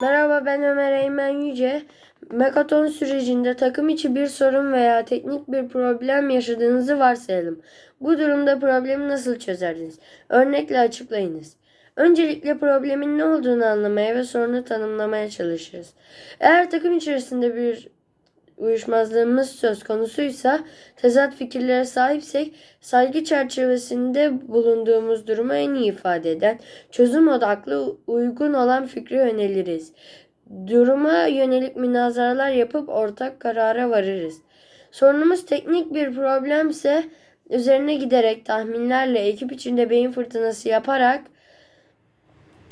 Merhaba ben Ömer Eymen Yüce. Mekaton sürecinde takım içi bir sorun veya teknik bir problem yaşadığınızı varsayalım. Bu durumda problemi nasıl çözerdiniz? Örnekle açıklayınız. Öncelikle problemin ne olduğunu anlamaya ve sorunu tanımlamaya çalışırız. Eğer takım içerisinde bir uyuşmazlığımız söz konusuysa, tezat fikirlere sahipsek, saygı çerçevesinde bulunduğumuz durumu en iyi ifade eden, çözüm odaklı uygun olan fikri yöneliriz. Duruma yönelik münazaralar yapıp ortak karara varırız. Sorunumuz teknik bir problemse üzerine giderek tahminlerle ekip içinde beyin fırtınası yaparak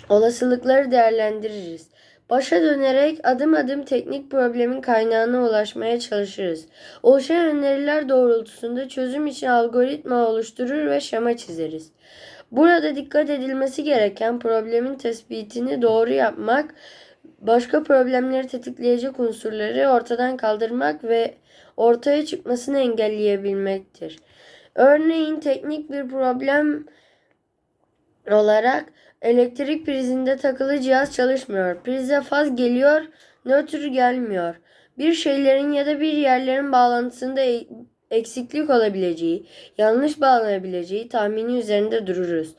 olasılıkları değerlendiririz. Başa dönerek adım adım teknik problemin kaynağına ulaşmaya çalışırız. Oluşan öneriler doğrultusunda çözüm için algoritma oluşturur ve şema çizeriz. Burada dikkat edilmesi gereken problemin tespitini doğru yapmak, başka problemleri tetikleyecek unsurları ortadan kaldırmak ve ortaya çıkmasını engelleyebilmektir. Örneğin teknik bir problem olarak elektrik prizinde takılı cihaz çalışmıyor. Prize faz geliyor, nötr gelmiyor. Bir şeylerin ya da bir yerlerin bağlantısında e- eksiklik olabileceği, yanlış bağlanabileceği tahmini üzerinde dururuz.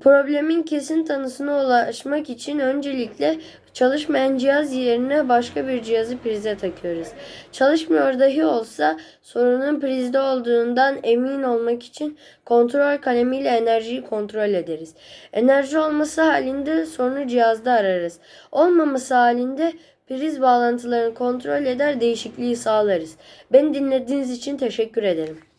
Problemin kesin tanısına ulaşmak için öncelikle çalışmayan cihaz yerine başka bir cihazı prize takıyoruz. Çalışmıyor dahi olsa sorunun prizde olduğundan emin olmak için kontrol kalemiyle enerjiyi kontrol ederiz. Enerji olması halinde sorunu cihazda ararız. Olmaması halinde priz bağlantılarını kontrol eder değişikliği sağlarız. Beni dinlediğiniz için teşekkür ederim.